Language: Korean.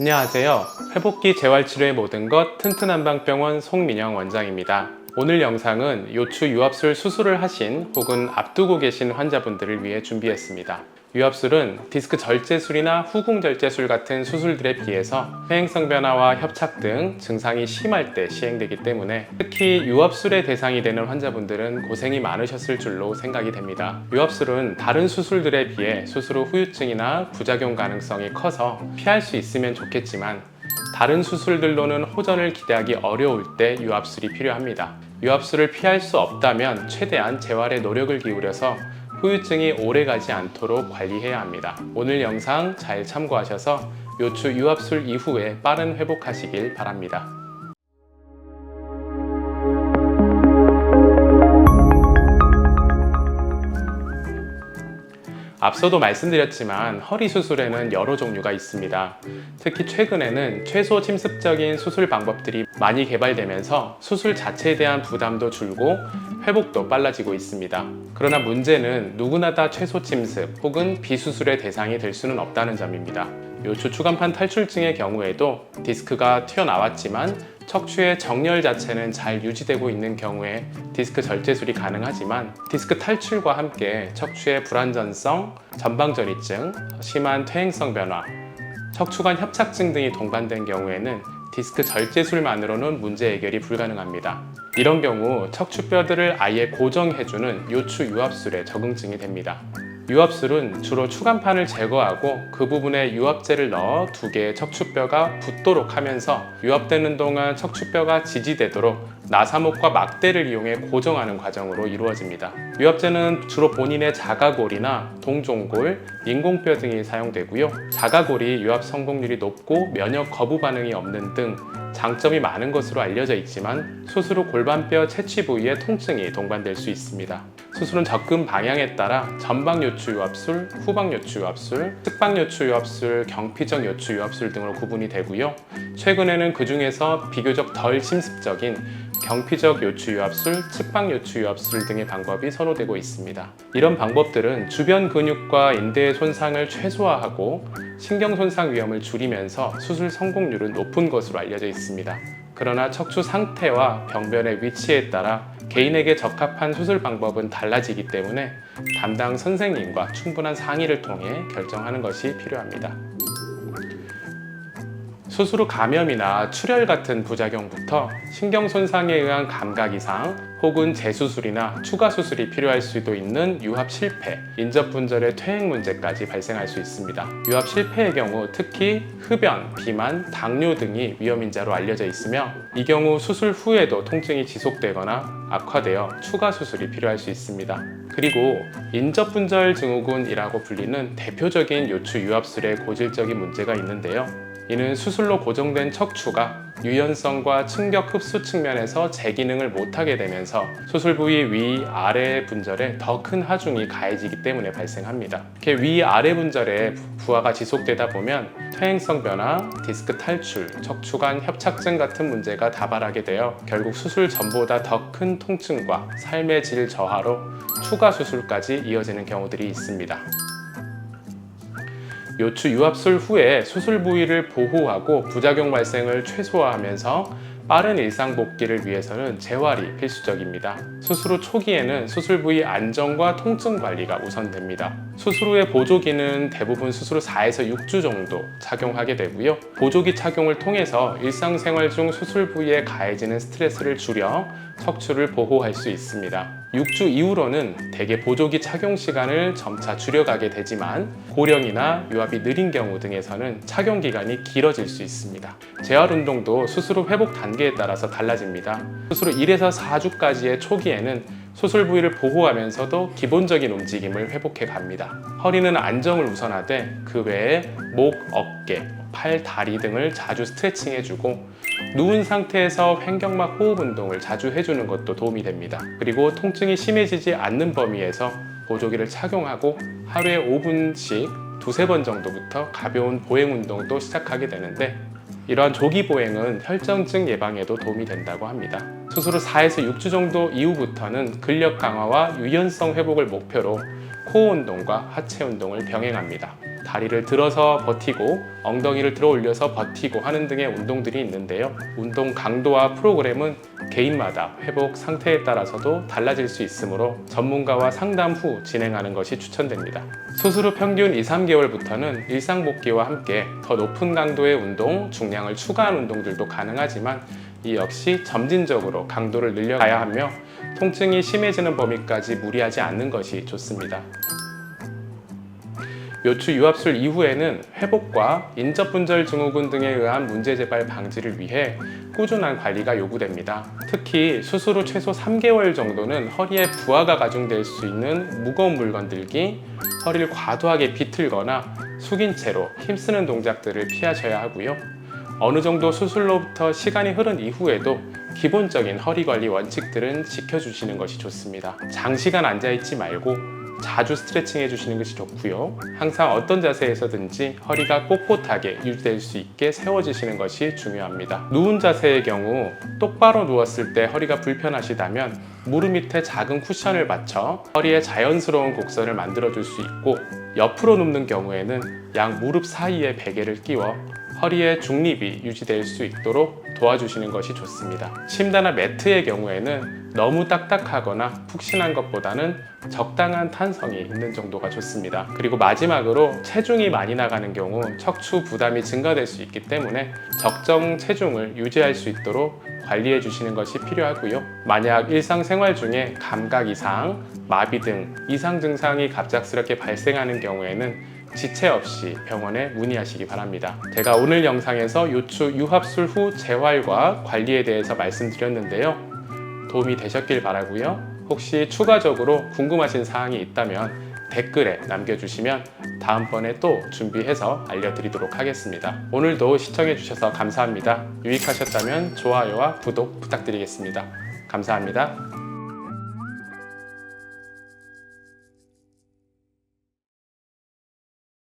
안녕하세요. 회복기 재활치료의 모든 것 튼튼한방병원 송민영 원장입니다. 오늘 영상은 요추 유압술 수술을 하신 혹은 앞두고 계신 환자분들을 위해 준비했습니다. 유압술은 디스크 절제술이나 후궁 절제술 같은 수술들에 비해서 퇴행성 변화와 협착 등 증상이 심할 때 시행되기 때문에 특히 유압술의 대상이 되는 환자분들은 고생이 많으셨을 줄로 생각이 됩니다. 유압술은 다른 수술들에 비해 수술 후 후유증이나 부작용 가능성이 커서 피할 수 있으면 좋겠지만 다른 수술들로는 호전을 기대하기 어려울 때 유압술이 필요합니다. 유압술을 피할 수 없다면 최대한 재활에 노력을 기울여서 후유증이 오래 가지 않도록 관리해야 합니다. 오늘 영상 잘 참고하셔서 요추 유압술 이후에 빠른 회복하시길 바랍니다. 앞서도 말씀드렸지만 허리 수술에는 여러 종류가 있습니다. 특히 최근에는 최소 침습적인 수술 방법들이 많이 개발되면서 수술 자체에 대한 부담도 줄고 회복도 빨라지고 있습니다. 그러나 문제는 누구나 다 최소 침습 혹은 비수술의 대상이 될 수는 없다는 점입니다. 요추 추간판 탈출증의 경우에도 디스크가 튀어나왔지만 척추의 정렬 자체는 잘 유지되고 있는 경우에 디스크 절제술이 가능하지만 디스크 탈출과 함께 척추의 불안전성, 전방전이증, 심한 퇴행성 변화, 척추관 협착증 등이 동반된 경우에는 디스크 절제술만으로는 문제 해결이 불가능합니다. 이런 경우 척추뼈들을 아예 고정해주는 요추 유압술에 적응증이 됩니다. 유압술은 주로 추간판을 제거하고 그 부분에 유압제를 넣어 두 개의 척추뼈가 붙도록 하면서 유압되는 동안 척추뼈가 지지되도록 나사목과 막대를 이용해 고정하는 과정으로 이루어집니다. 유압제는 주로 본인의 자가골이나 동종골, 인공뼈 등이 사용되고요. 자가골이 유압 성공률이 높고 면역 거부 반응이 없는 등 장점이 많은 것으로 알려져 있지만 수술 후 골반뼈 채취 부위에 통증이 동반될 수 있습니다. 수술은 접근 방향에 따라 전방 요추 유압술, 후방 요추 유압술, 측방 요추 유압술, 경피적 요추 유압술 등으로 구분이 되고요. 최근에는 그 중에서 비교적 덜 침습적인 경피적 요추 유압술, 측방 요추 유압술 등의 방법이 선호되고 있습니다. 이런 방법들은 주변 근육과 인대의 손상을 최소화하고 신경 손상 위험을 줄이면서 수술 성공률은 높은 것으로 알려져 있습니다. 그러나 척추 상태와 병변의 위치에 따라 개인에게 적합한 수술 방법은 달라지기 때문에 담당 선생님과 충분한 상의를 통해 결정하는 것이 필요합니다. 수술 후 감염이나 출혈 같은 부작용부터 신경 손상에 의한 감각 이상 혹은 재수술이나 추가 수술이 필요할 수도 있는 유합 실패, 인접 분절의 퇴행 문제까지 발생할 수 있습니다. 유합 실패의 경우 특히 흡연, 비만, 당뇨 등이 위험 인자로 알려져 있으며 이 경우 수술 후에도 통증이 지속되거나 악화되어 추가 수술이 필요할 수 있습니다. 그리고 인접 분절 증후군이라고 불리는 대표적인 요추 유압술의 고질적인 문제가 있는데요. 이는 수술로 고정된 척추가 유연성과 충격 흡수 측면에서 제 기능을 못하게 되면서 수술 부위 위 아래 분절에 더 큰 하중이 가해지기 때문에 발생합니다. 이렇게 위 아래 분절에 부하가 지속되다 보면 퇴행성 변화, 디스크 탈출, 척추관 협착증 같은 문제가 다발하게 되어 결국 수술 전보다 더 큰 통증과 삶의 질 저하로 추가 수술까지 이어지는 경우들이 있습니다. 요추 유압술 후에 수술 부위를 보호하고 부작용 발생을 최소화하면서 빠른 일상 복귀를 위해서는 재활이 필수적입니다. 수술 후 초기에는 수술 부위 안정과 통증 관리가 우선됩니다. 수술 후의 보조기는 대부분 수술 후 4에서 6주 정도 착용하게 되고요. 보조기 착용을 통해서 일상생활 중 수술 부위에 가해지는 스트레스를 줄여 척추를 보호할 수 있습니다. 6주 이후로는 대개 보조기 착용 시간을 점차 줄여가게 되지만 고령이나 유압이 느린 경우 등에서는 착용 기간이 길어질 수 있습니다. 재활 운동도 수술 후 회복 단계에 따라서 달라집니다. 수술 후 1에서 4주까지의 초기에는 수술 부위를 보호하면서도 기본적인 움직임을 회복해 갑니다. 허리는 안정을 우선하되 그 외에 목, 어깨, 팔, 다리 등을 자주 스트레칭 해주고 누운 상태에서 횡격막 호흡 운동을 자주 해주는 것도 도움이 됩니다. 그리고 통증이 심해지지 않는 범위에서 보조기를 착용하고 하루에 5분씩 두세 번 정도부터 가벼운 보행 운동도 시작하게 되는데 이러한 조기 보행은 혈전증 예방에도 도움이 된다고 합니다. 수술 후 4에서 6주 정도 이후부터는 근력 강화와 유연성 회복을 목표로 코어 운동과 하체 운동을 병행합니다. 다리를 들어서 버티고 엉덩이를 들어 올려서 버티고 하는 등의 운동들이 있는데요. 운동 강도와 프로그램은 개인마다 회복 상태에 따라서도 달라질 수 있으므로 전문가와 상담 후 진행하는 것이 추천됩니다. 수술 후 평균 2, 3개월부터는 일상 복귀와 함께 더 높은 강도의 운동, 중량을 추가한 운동들도 가능하지만 이 역시 점진적으로 강도를 늘려가야 하며 통증이 심해지는 범위까지 무리하지 않는 것이 좋습니다. 요추 유압술 이후에는 회복과 인접분절 증후군 등에 의한 문제 재발 방지를 위해 꾸준한 관리가 요구됩니다. 특히 수술 후 최소 3개월 정도는 허리에 부하가 가중될 수 있는 무거운 물건 들기, 허리를 과도하게 비틀거나 숙인 채로 힘쓰는 동작들을 피하셔야 하고요. 어느 정도 수술로부터 시간이 흐른 이후에도 기본적인 허리 관리 원칙들은 지켜주시는 것이 좋습니다. 장시간 앉아있지 말고 자주 스트레칭 해주시는 것이 좋고요. 항상 어떤 자세에서든지 허리가 꼿꼿하게 유지될 수 있게 세워지시는 것이 중요합니다. 누운 자세의 경우 똑바로 누웠을 때 허리가 불편하시다면 무릎 밑에 작은 쿠션을 받쳐 허리에 자연스러운 곡선을 만들어 줄 수 있고 옆으로 눕는 경우에는 양 무릎 사이에 베개를 끼워 허리의 중립이 유지될 수 있도록 도와주시는 것이 좋습니다. 침대나 매트의 경우에는 너무 딱딱하거나 푹신한 것보다는 적당한 탄성이 있는 정도가 좋습니다. 그리고 마지막으로 체중이 많이 나가는 경우 척추 부담이 증가될 수 있기 때문에 적정 체중을 유지할 수 있도록 관리해 주시는 것이 필요하고요. 만약 일상생활 중에 감각 이상, 마비 등 이상 증상이 갑작스럽게 발생하는 경우에는 지체 없이 병원에 문의하시기 바랍니다. 제가 오늘 영상에서 요추 유합술 후 재활과 관리에 대해서 말씀드렸는데요. 도움이 되셨길 바라고요. 혹시 추가적으로 궁금하신 사항이 있다면 댓글에 남겨주시면 다음번에 또 준비해서 알려드리도록 하겠습니다. 오늘도 시청해주셔서 감사합니다. 유익하셨다면 좋아요와 구독 부탁드리겠습니다. 감사합니다.